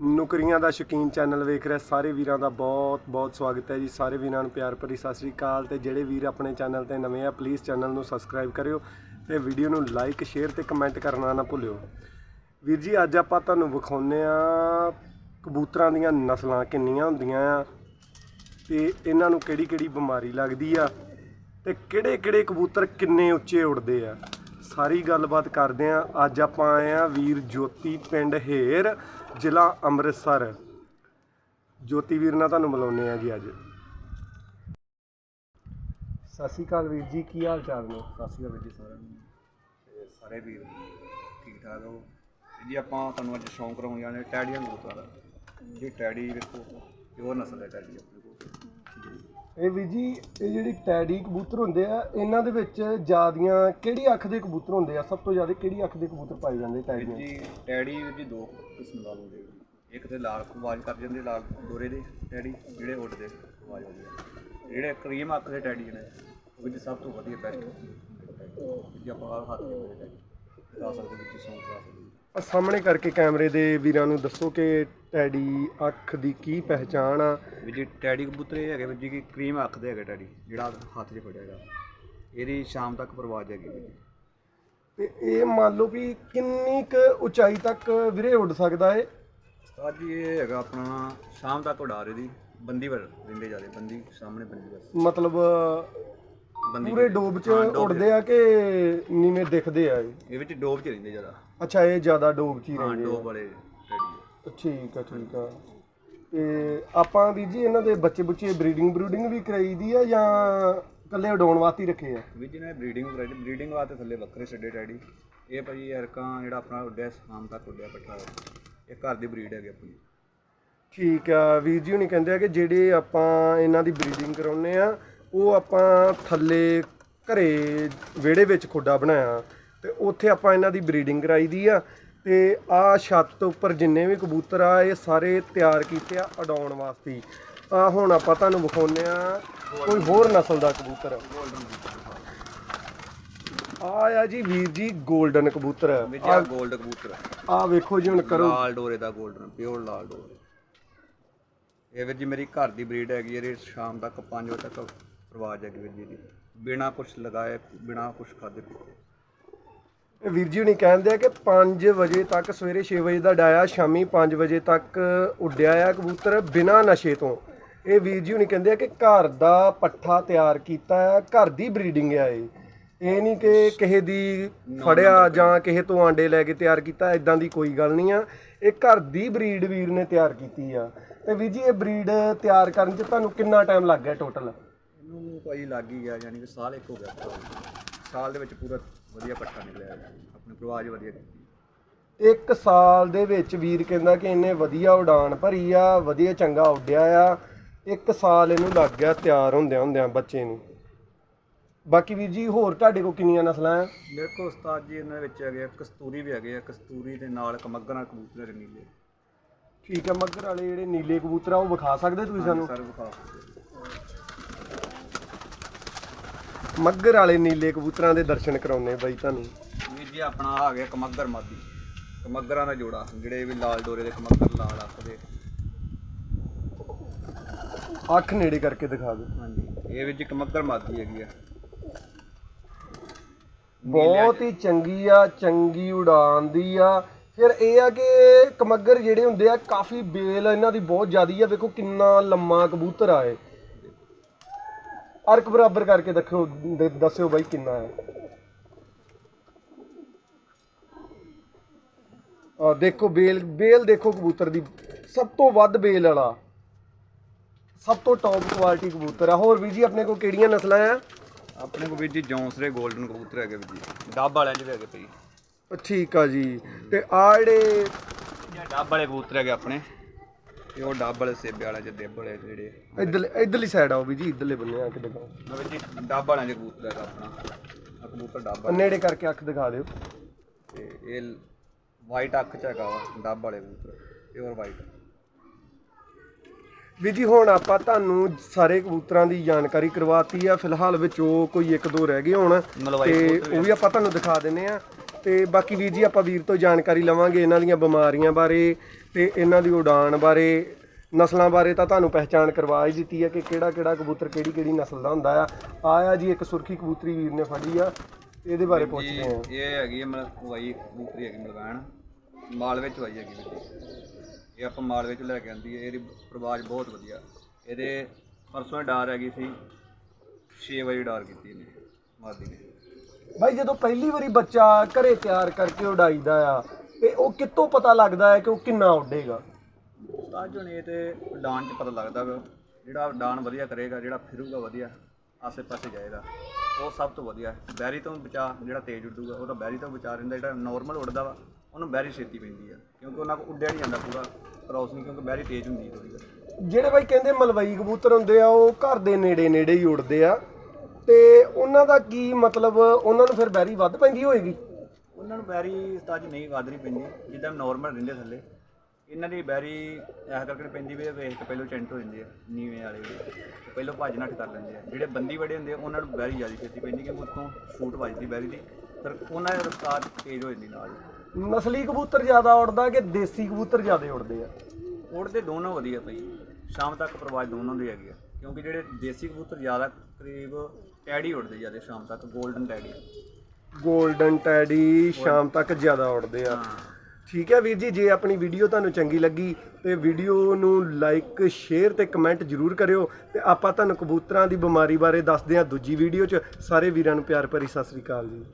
ਨੁਕਰੀਆਂ ਦਾ ਸ਼ੌਕੀਨ ਚੈਨਲ ਵੇਖ ਰਿਹਾ, ਸਾਰੇ ਵੀਰਾਂ ਦਾ ਬਹੁਤ ਬਹੁਤ ਸਵਾਗਤ ਹੈ ਜੀ। ਸਾਰੇ ਵੀਰਾਂ ਨੂੰ ਪਿਆਰ ਭਰੀ ਸਤਿ ਸ੍ਰੀ ਅਕਾਲ ਤੇ ਜਿਹੜੇ ਵੀਰ ਆਪਣੇ ਚੈਨਲ ਤੇ ਨਵੇਂ ਆ ਪਲੀਜ਼ ਚੈਨਲ ਨੂੰ ਸਬਸਕ੍ਰਾਈਬ ਕਰਿਓ ਤੇ ਵੀਡੀਓ ਨੂੰ ਲਾਈਕ ਸ਼ੇਅਰ ਤੇ ਕਮੈਂਟ ਕਰਨਾ ਨਾ ਭੁੱਲਿਓ। ਵੀਰ ਜੀ, ਅੱਜ ਆਪਾਂ ਤੁਹਾਨੂੰ ਵਿਖਾਉਨੇ ਆ ਕਬੂਤਰਾਂ ਦੀਆਂ ਨਸਲਾਂ ਕਿੰਨੀਆਂ ਹੁੰਦੀਆਂ ਆ ਤੇ ਇਹਨਾਂ ਨੂੰ ਕਿਹੜੀ ਕਿਹੜੀ ਬਿਮਾਰੀ ਲੱਗਦੀ ਆ ਤੇ ਕਿਹੜੇ ਕਿਹੜੇ ਕਬੂਤਰ ਕਿੰਨੇ ਉੱਚੇ ਉੱਡਦੇ ਆ। ਸਾਰੀ ਗੱਲਬਾਤ ਕਰਦੇ ਆ ਅੱਜ ਆਪਾਂ ਆਏ ਆ ਵੀਰ ਜੋਤੀ ਪਿੰਡ ਹੇਰ, ਜ਼ਿਲ੍ਹਾ ਅੰਮ੍ਰਿਤਸਰ। ਜੋਤੀ ਵੀਰ ਨਾਲ ਤੁਹਾਨੂੰ ਮਿਲਾਉਂਦੇ ਆ ਜੀ ਅੱਜ। ਸਤਿ ਸ਼੍ਰੀ ਅਕਾਲ ਵੀਰ ਜੀ, ਕੀ ਹਾਲ ਚਾਲ ਨੇ? ਸਤਿ ਸ਼੍ਰੀ ਅਕਾਲ ਵੀਰ ਜੀ ਸਾਰਿਆਂ ਨੂੰ। ਤੇ ਸਾਰੇ ਵੀਰ ਠੀਕ ਠਾਕ ਹੋ? ਜੀ ਆਪਾਂ ਤੁਹਾਨੂੰ ਅੱਜ ਸ਼ੌਂਕ ਕਰਾਉਣ ਜਾਣੇ ਟੈਡੀਆਂ ਕਬੂਤਰਾਂ ਜੀ, ਟੈਡੀ ਵੇਖੋ। ਪਿਓਰ ਨਸਲ ਹੈ ਟੈਡੀ ਆਪਣੇ ਕੋਲ। ਇਹ ਵੀਰ ਜੀ ਇਹ ਜਿਹੜੀ ਟੈਡੀ ਕਬੂਤਰ ਹੁੰਦੇ ਆ ਇਹਨਾਂ ਦੇ ਵਿੱਚ ਜਿਆਦੀਆਂ ਕਿਹੜੀ ਅੱਖ ਦੇ ਕਬੂਤਰ ਹੁੰਦੇ ਆ? ਸਭ ਤੋਂ ਜ਼ਿਆਦਾ ਕਿਹੜੀ ਅੱਖ ਦੇ ਕਬੂਤਰ ਪਾਏ ਜਾਂਦੇ ਟੈਡੀਆਂ ਜੀ ਟੈਡੀ ਵੀਰ ਜੀ ਦੋ ਕਿਸਮ ਦਾ ਹੁੰਦੇ ਇੱਕ ਤੇ ਲਾਲ ਆਵਾਜ਼ ਕਰ ਜਾਂਦੇ ਲਾਲ ਦੋਰੇ ਦੇ ਟੈਡੀ ਜਿਹੜੇ ਉੱਡਦੇ ਆਵਾਜ਼ ਆਉਂਦੀ ਹੈ ਜਿਹੜੇ ਕਰੀਮ ਅੱਖ ਦੇ ਟੈਡੀ ਨੇ ਉਹ ਜੀ ਸਭ ਤੋਂ ਵਧੀਆ ਬੈਸਟ ਜੀ ਆਪਾਂ ਹੱਥ ਦੇ ਟੈਡੀ ਦਿਖਾ ਸਕਦੇ ਵਿੱਚ ਕਰਾ ਸਕਦੇ। ਆ ਸਾਹਮਣੇ ਕਰਕੇ ਕੈਮਰੇ ਦੇ ਵੀਰਾਂ ਨੂੰ ਦੱਸੋ ਕਿ ਟੈਡੀ ਅੱਖ ਦੀ ਕੀ ਪਹਿਚਾਣ ਆ? ਵੀ ਜੀ ਟੈਡੀ ਕਬੂਤਰ ਇਹ ਹੈਗੇ ਵੀ ਜੀ ਕਿ ਕਰੀਮ ਅੱਖ ਦੇ ਹੈਗੇ ਟੈਡੀ ਜਿਹੜਾ ਹੱਥ 'ਚ ਫੜਿਆ ਹੈਗਾ। ਇਹਦੀ ਸ਼ਾਮ ਤੱਕ ਪਰਵਾਜ ਹੈਗੀ ਵੀ ਜੀ। ਤੇ ਇਹ ਮੰਨ ਲਓ ਵੀ ਕਿੰਨੀ ਕੁ ਉਚਾਈ ਤੱਕ ਵੀਰੇ ਉੱਡ ਸਕਦਾ ਏ? ਉਸਤਾਦ ਜੀ ਇਹ ਹੈਗਾ ਆਪਣਾ ਸ਼ਾਮ ਤੱਕ ਉਡਾ ਰਹੀ ਦੀ ਬੰਦੀ ਵਰ ਰਹਿੰਦੇ ਜਾਦੇ ਬੰਦੀ ਸਾਹਮਣੇ ਬੰਦੀ ਬਸ ਮਤਲਬ ਬੰਦੀ ਪੂਰੇ ਡੋਬ 'ਚ ਹਾਂ, ਡੋਬ 'ਚ। ਉੱਡਦੇ ਆ ਕਿ ਨੀਵੇਂ ਦਿਖਦੇ ਆ ਇਹ? ਇਹ ਵਿੱਚ ਡੋਬ 'ਚ ਰਹਿੰਦੇ ਜ਼ਿਆਦਾ। ਅੱਛਾ ਇਹ ਜ਼ਿਆਦਾ ਡੋਬ 'ਚ ਹੀ ਹਾਂ ਰਹਿੰਦੇ ਡੋਬ ਆ ਵਾਲੇ ਟੈਡੀ ਠੀਕ ਆ ਠੀਕ ਆ। ਤੇ ਆਪਾਂ ਵੀ ਜੀ ਇਹਨਾਂ ਦੇ ਬੱਚੇ ਬੁੱਚੇ ਬਰੀਡਿੰਗ ਬਰੂਡਿੰਗ ਵੀ ਕਰਾਈਦੀ ਆ ਜਾਂ ਇਕੱਲੇ ਉਡਾਉਣ ਵਾਸਤੇ ਹੀ ਰੱਖੇ ਆ? ਵੀ ਜੀ ਨੇ ਬਰੀਡਿੰਗ ਕਰਾਈ। ਬਰੀਡਿੰਗ ਵਾਸਤੇ ਥੱਲੇ ਵੱਖਰੇ ਛੱਡੇ ਟੈਡੀ ਇਹ ਭਾਜੀ ਯਾਰਕਾਂ ਜਿਹੜਾ ਆਪਣਾ ਉੱਡਿਆ ਸ਼ਾਮ ਤੱਕ ਉੱਡਿਆ ਪੱਠਾ। ਇਹ ਘਰ ਦੀ ਬਰੀਡ ਹੈਗੀ ਆਪਣੀ। ਠੀਕ ਆ ਵੀਰ ਜੀ ਹੁਣੀ ਕਹਿੰਦੇ ਆ ਕਿ ਜਿਹੜੇ ਆਪਾਂ ਇਹਨਾਂ ਦੀ ਬਰੀਡਿੰਗ ਕਰਾਉਨੇ ਆ ਉਹ ਆਪਾਂ ਥੱਲੇ ਘਰੇ ਵਿਹੜੇ ਵਿੱਚ ਖੁੱਡਾ ਬਣਾਇਆ ਤੇ ਉੱਥੇ ਆਪਾਂ ਇਹਨਾਂ ਦੀ ਬਰੀਡਿੰਗ ਕਰਾਈ ਦੀ ਆ ਤੇ ਆ ਛੱਤ ਤੋਂ ਉੱਪਰ ਜਿੰਨੇ ਵੀ ਕਬੂਤਰ ਆ ਇਹ ਸਾਰੇ ਤਿਆਰ ਕੀਤੇ ਆ ਉਡਾਉਣ ਵਾਸਤੇ। ਆ ਹੁਣ ਆਪਾਂ ਤੁਹਾਨੂੰ ਵਿਖਾਉਨੇ ਆ ਕੋਈ ਹੋਰ ਨਸਲ ਦਾ ਕਬੂਤਰ। ਆ ਆ ਜੀ ਵੀਰ ਜੀ 골ਡਨ ਕਬੂਤਰ। ਵੀਰ ਆ 골ਡ ਕਬੂਤਰ ਆ। ਵੇਖੋ ਜੀ ਹੁਣ ਕਰੋ। ਲਾਲ ਡੋਰੇ ਦਾ 골ਡਨ ਪਿਓਰ ਲਾਲ ਡੋਰੇ। ਇਹ ਵੀਰ ਜੀ ਮੇਰੀ ਘਰ ਦੀ ਬਰੀਡ ਹੈਗੀ ਇਹ ਸ਼ਾਮ ਤੱਕ 5 ਵਜੇ ਤੱਕ ਪ੍ਰਵਾਜ ਹੈਗੀ ਵੀਰ ਜੀ ਦੀ। ਬਿਨਾ ਕੁਝ ਲਗਾਏ ਬਿਨਾ ਕੁਝ ਖਾਦੇ ਪੀਤੇ। ਇਹ ਵੀਰ ਜੀ ਹੁਣੀ ਕਹਿੰਦੇ ਆ ਕਿ 5 ਵਜੇ ਤੱਕ ਸਵੇਰੇ 6 ਵਜੇ ਦਾ ਡਾਇਆ ਸ਼ਾਮੀ 5 ਵਜੇ ਤੱਕ ਉੱਡਿਆ ਆ ਕਬੂਤਰ ਬਿਨਾਂ ਨਸ਼ੇ ਤੋਂ। ਇਹ ਵੀਰ ਜੀ ਹੁਣੀ ਕਹਿੰਦੇ ਆ ਕਿ ਘਰ ਦਾ ਪੱਠਾ ਤਿਆਰ ਕੀਤਾ ਆ ਘਰ ਦੀ ਬਰੀਡਿੰਗ ਆ ਇਹ। ਇਹ ਨਹੀਂ ਕਿ ਕਿਸੇ ਦੀ ਫੜਿਆ ਜਾਂ ਕਿਸੇ ਤੋਂ ਆਂਡੇ ਲੈ ਕੇ ਤਿਆਰ ਕੀਤਾ ਇਦਾਂ ਦੀ ਕੋਈ ਗੱਲ ਨਹੀਂ ਆ। ਇਹ ਘਰ ਦੀ ਬਰੀਡ ਵੀਰ ਨੇ ਤਿਆਰ ਕੀਤੀ ਆ। ਤੇ ਵੀਰ ਜੀ ਇਹ ਬਰੀਡ ਤਿਆਰ ਕਰਨ 'ਚ ਤੁਹਾਨੂੰ ਕਿੰਨਾ ਟਾਈਮ ਲੱਗ ਗਿਆ ਟੋਟਲ ਭਾਈ ਲੱਗ ਹੀ ਗਿਆ ਯਾਨੀ ਕਿ ਸਾਲ ਇੱਕ ਹੋ ਗਿਆ ਸਾਲ। ਦੇ ਵਿੱਚ ਪੂਰਾ ਵਧੀਆ ਪੱਠਾ ਨਿਕਲਿਆ ਆਪਣੇ ਪ੍ਰਵਾਜ ਵਧੀਆ ਕੀਤੀ। ਇੱਕ ਸਾਲ ਦੇ ਵਿੱਚ ਵੀਰ ਕਹਿੰਦਾ ਕਿ ਇਹਨੇ ਵਧੀਆ ਉਡਾਨ ਭਰੀ ਆ ਵਧੀਆ ਚੰਗਾ ਉੱਡਿਆ ਆ। ਇੱਕ ਸਾਲ ਇਹਨੂੰ ਲੱਗ ਗਿਆ ਤਿਆਰ ਹੁੰਦਿਆਂ ਹੁੰਦਿਆਂ ਬੱਚੇ ਨੂੰ। ਬਾਕੀ ਵੀਰ ਜੀ ਹੋਰ ਤੁਹਾਡੇ ਕੋਲ ਕਿੰਨੀਆਂ ਨਸਲਾਂ ਆ? ਮੇਰੇ ਕੋਲ ਉਸਤਾਦ ਜੀ ਇਹਨਾਂ ਵਿੱਚ ਹੈਗੇ ਆ, ਕਸਤੂਰੀ ਵੀ ਹੈਗੇ ਆ। ਕਸਤੂਰੀ ਦੇ ਨਾਲ ਕਮੱਗਰਾਂ ਕਬੂਤਰ ਨੀਲੇ। ਠੀਕ ਆ ਮੱਗਰ ਵਾਲੇ ਜਿਹੜੇ ਨੀਲੇ ਕਬੂਤਰ ਆ ਉਹ ਵਿਖਾ ਸਕਦੇ ਤੁਸੀਂ ਸਾਨੂੰ? ਸਾਰੇ ਵਿਖਾ ਮੱਗਰ ਵਾਲੇ ਨੀਲੇ ਕਬੂਤਰਾਂ ਦੇ ਦਰਸ਼ਨ ਕਰਾਉਣੇ ਬਾਈ ਤੁਹਾਨੂੰ। ਵੀਰ ਜੀ ਆਪਣਾ ਆ ਗਿਆ ਕਮੱਗਰ ਮਾਦੀ। ਕਮੱਗਰਾਂ ਦਾ ਜੋੜਾ ਜਿਹੜੇ ਵੀ ਲਾਲ ਡੋਰੇ ਦੇ ਕਮੱਗਰ ਲਾਲ ਅੱਖ ਦੇ। ਅੱਖ ਨੇੜੇ ਕਰਕੇ ਦਿਖਾ ਦਿਓ। ਹਾਂਜੀ ਇਹ ਵਿੱਚ ਕਮੱਗਰ ਮਾਦੀ ਹੈਗੀ ਆ। ਬਹੁਤ ਹੀ ਚੰਗੀ ਆ ਚੰਗੀ ਉਡਾਨ ਦੀ ਆ। ਫਿਰ ਇਹ ਆ ਕਿ ਕਮੱਗਰ ਜਿਹੜੇ ਹੁੰਦੇ ਆ ਕਾਫੀ ਬੇਲ ਇਹਨਾਂ ਦੀ ਬਹੁਤ ਜ਼ਿਆਦੀ ਆ। ਵੇਖੋ ਕਿੰਨਾ ਲੰਮਾ ਕਬੂਤਰ ਆ ਇਹ। ਅਰਕ ਬਰਾਬਰ ਕਰਕੇ ਦੇਖੋ ਦ- ਦੱਸਿਓ ਬਾਈ ਕਿੰਨਾ ਹੈ। ਆ ਦੇਖੋ ਬੇਲ ਬੇਲ ਦੇਖੋ ਕਬੂਤਰ ਦੀ। ਸਭ ਤੋਂ ਵੱਧ ਬੇਲ ਵਾਲਾ। ਸਭ ਤੋਂ ਟੌਪ ਕੁਆਲਿਟੀ ਕਬੂਤਰ ਆ। ਹੋਰ ਵੀ ਜੀ ਆਪਣੇ ਕੋਲ ਕਿਹੜੀਆਂ ਨਸਲਾਂ ਆ? ਆਪਣੇ ਕੋਲ ਵੀਰ ਜੀ ਜੌਂਸਰੇ 골ਡਨ ਕਬੂਤਰ ਹੈਗੇ ਵੀਰ ਜੀ। ਡੱਬ ਵਾਲਿਆਂ ਵੀ ਹੈਗੇ ਪਈ। ਠੀਕ ਆ ਜੀ। ਤੇ ਆ ਜਿਹੜੇ ਡੱਬ ਵਾਲੇ ਕਬੂਤਰ ਹੈਗੇ ਆਪਣੇ। ਤੇ ਉਹ ਡੱਬ ਵਾਲੇ ਸੇਬੇ ਵਾਲੇ ਚ ਦੇਬ ਵਾਲੇ ਜਿਹੜੇ। ਇਧਰ ਇਧਰਲੀ ਸਾਈਡ ਆਓ ਵੀ ਜੀ ਇਧਰਲੇ ਬੰਨੇ ਆ ਕੇ ਦਿਖਾਓ ਵੀਰ ਜੀ ਡੱਬ ਵਾਲਿਆਂ 'ਚ ਕਬੂਤਰ ਹੈਗਾ ਆਪਣਾ। ਆਹ ਕਬੂਤਰ ਡੱਬ ਵਾਲਾ। ਨੇੜੇ ਕਰਕੇ ਅੱਖ ਦਿਖਾ ਦਿਓ। ਤੇ ਇਹ ਵਾਈਟ ਅੱਖ 'ਚ ਹੈਗਾ ਵਾ ਡੱਬ ਵਾਲੇ ਕਬੂਤਰ। ਪਿਓਰ ਵਾਈਟ ਵੀ ਜੀ ਹੁਣ ਆਪਾਂ ਤੁਹਾਨੂੰ ਸਾਰੇ ਕਬੂਤਰਾਂ ਦੀ ਜਾਣਕਾਰੀ ਕਰਵਾਤੀ ਆ। ਫਿਲਹਾਲ ਵਿੱਚੋਂ ਕੋਈ ਇੱਕ ਦੋ ਰਹਿ ਗਏ ਹੁਣ। ਮਲਵਾਈ ਤੇ ਉਹ ਵੀ ਆਪਾਂ ਤੁਹਾਨੂੰ ਦਿਖਾ ਦਿੰਨੇ ਆ। ਤੇ ਬਾਕੀ ਵੀਰ ਜੀ ਆਪਾਂ ਵੀਰ ਤੋਂ ਜਾਣਕਾਰੀ ਲਵਾਂਗੇ ਇਹਨਾਂ ਦੀਆਂ ਬਿਮਾਰੀਆਂ ਬਾਰੇ ਤੇ ਇਹਨਾਂ ਦੀ ਉਡਾਨ ਬਾਰੇ ਨਸਲਾਂ ਬਾਰੇ ਤਾਂ ਤੁਹਾਨੂੰ ਪਹਿਚਾਣ ਕਰਵਾ ਹੀ ਦਿੱਤੀ ਹੈ ਕਿ ਕਿਹੜਾ ਕਿਹੜਾ ਕਬੂਤਰ ਕਿਹੜੀ ਕਿਹੜੀ ਨਸਲ ਦਾ ਹੁੰਦਾ ਆ। ਆਇਆ ਜੀ ਇੱਕ ਸੁਰਖੀ ਕਬੂਤਰੀ ਵੀਰ ਨੇ ਫੜੀ ਆ ਇਹਦੇ ਬਾਰੇ ਪੁੱਛਦੇ ਆ ਇਹ ਹੈਗੀ ਹੈ ਮਤਲਬ ਵਾਈ ਕਬੂਤਰੀ ਹੈਗੀ ਮਲਵਾਣ ਮਾਲ ਵਿੱਚ ਵਾਈ ਹੈਗੀ ਵੀਰ ਜੀ ਇਹ ਆਪਾਂ ਮਾਲ ਵਿੱਚ ਲੈ ਕੇ ਆਂਦੀ ਹੈ ਇਹਦੀ ਪ੍ਰਵਾਜ ਬਹੁਤ ਵਧੀਆ। ਇਹਦੇ ਪਰਸੋਂ ਡਾਰ ਹੈਗੀ ਸੀ 6 ਵਜੇ ਡਾਰ ਕੀਤੀ ਇਹਨੇ ਮਾਦੀ ਨੇ। ਭਾਈ ਜਦੋਂ ਪਹਿਲੀ ਵਾਰੀ ਬੱਚਾ ਘਰੇ ਤਿਆਰ ਕਰਕੇ ਉਡਾਈਦਾ ਆ ਤੇ ਉਹ ਕਿੱਥੋਂ ਪਤਾ ਲੱਗਦਾ ਹੈ ਕਿ ਉਹ ਕਿੰਨਾ ਉੱਡੇਗਾ? ਅੱਜ ਹੁਣ ਇਹ ਤੇ ਡਾਨ 'ਚ ਪਤਾ ਲੱਗਦਾ ਵਾ ਜਿਹੜਾ ਡਾਨ ਵਧੀਆ ਕਰੇਗਾ ਜਿਹੜਾ ਫਿਰੂਗਾ ਵਧੀਆ ਆਸੇ ਪਾਸੇ ਜਾਏਗਾ ਉਹ ਸਭ ਤੋਂ ਵਧੀਆ ਬੈਰੀ ਤੋਂ ਬਚਾ ਜਿਹੜਾ ਤੇਜ਼ ਉੱਡੂਗਾ ਉਹ ਤਾਂ ਬੈਰੀ ਤੋਂ ਬਚਾ ਰਹਿੰਦਾ ਜਿਹੜਾ ਨਾਰਮਲ ਉੱਡਦਾ ਵਾ ਉਹਨੂੰ ਬੈਰੀ ਛੇਤੀ ਪੈਂਦੀ ਆ ਕਿਉਂਕਿ ਉਹਨਾਂ ਕੋਲ ਉੱਡਿਆ ਨਹੀਂ ਜਾਂਦਾ ਪੂਰਾ ਕ੍ਰਾਸ ਨਹੀਂ ਕਿਉਂਕਿ ਬੈਰੀ ਤੇਜ਼ ਹੁੰਦੀ ਹੈ ਥੋੜੀ ਜਿਹੜੇ ਬਾਈ ਕਹਿੰਦੇ ਮਲਵਈ ਕਬੂਤਰ ਹੁੰਦੇ ਆ ਉਹ ਘਰ ਦੇ ਨੇੜੇ ਨੇੜੇ ਹੀ ਉੱਡਦੇ ਆ। ਤੇ ਉਹਨਾਂ ਦਾ ਕੀ ਮਤਲਬ ਉਹਨਾਂ ਨੂੰ ਫਿਰ ਬੈਰੀ ਵੱਧ ਪੈਂਦੀ ਹੋਏਗੀ? ਉਹਨਾਂ ਨੂੰ ਬੈਰੀ ਤਾਂ ਨਹੀਂ ਵੱਧ ਨਹੀਂ ਪੈਂਦੀ ਜਿੱਦਾਂ ਨਾਰਮਲ ਰਹਿੰਦੇ ਥੱਲੇ। ਇਹਨਾਂ ਦੀ ਬੈਰੀ ਐਸ ਕਰਕੇ ਪੈਂਦੀ ਵੀ ਇਹ ਵੇਖ ਕੇ ਪਹਿਲੋਂ ਚੈਂਟ ਹੋ ਜਾਂਦੇ ਆ ਨੀਵੇਂ ਵਾਲੇ ਤੇ ਪਹਿਲੋਂ ਭੱਜ ਨੱਠ ਕਰ ਲੈਂਦੇ ਆ। ਜਿਹੜੇ ਬੰਦੀ ਵੜੇ ਹੁੰਦੇ ਆ ਉਹਨਾਂ ਨੂੰ ਬੈਰੀ ਜ਼ਿਆਦਾ ਛੇਤੀ ਪੈਂਦੀ ਕਿਉਂਕਿ ਉੱਤੋਂ ਸ਼ੂਟ ਵੱਜਦੀ ਬੈਰੀ ਦੀ। ਫਿਰ ਉਹਨਾਂ ਦੀ ਰਫਤਾਰ ਤੇਜ਼ ਹੋ ਜਾਂਦੀ ਨਾਲ ਹੀ। ਨਸਲੀ ਕਬੂਤਰ ਜ਼ਿਆਦਾ ਉੱਡਦਾ ਕਿ ਦੇਸੀ ਕਬੂਤਰ ਜ਼ਿਆਦਾ ਉੱਡਦੇ ਆ? ਉੜਦੇ ਦੋਨੋਂ ਵਧੀਆ ਪਈ ਸ਼ਾਮ ਤੱਕ ਪ੍ਰਵਾਜ ਦੋਨੋਂ ਦੀ ਹੈਗੀ ਆ। ਕਿਉਂਕਿ ਜਿਹੜੇ ਦੇਸੀ ਕਬੂਤਰ ਜ਼ਿਆਦਾ ਕਰੀਬ ਟੈਡੀ ਉੜਦੇ ਜ਼ਿਆਦਾ ਸ਼ਾਮ ਤੱਕ 골ਡਨ ਟੈਡੀ। 골ਡਨ ਟੈਡੀ ਸ਼ਾਮ ਤੱਕ ਜ਼ਿਆਦਾ ਉੱਡਦੇ ਆ। ਠੀਕ ਹੈ ਵੀਰ ਜੀ ਜੇ ਆਪਣੀ ਵੀਡੀਓ ਤੁਹਾਨੂੰ ਚੰਗੀ ਲੱਗੀ ਤੇ ਵੀਡੀਓ ਨੂੰ ਲਾਈਕ ਸ਼ੇਅਰ ਤੇ ਕਮੈਂਟ ਜਰੂਰ ਕਰਿਓ ਤੇ ਆਪਾਂ ਤੁਹਾਨੂੰ ਕਬੂਤਰਾਂ ਦੀ ਬਿਮਾਰੀ ਬਾਰੇ ਦੱਸਦੇ ਹਾਂ ਦੂਜੀ ਵੀਡੀਓ 'ਚ। ਸਾਰੇ ਵੀਰਾਂ ਨੂੰ ਪਿਆਰ ਭਰੀ ਸਤਿ ਸ੍ਰੀ ਅਕਾਲ ਜੀ।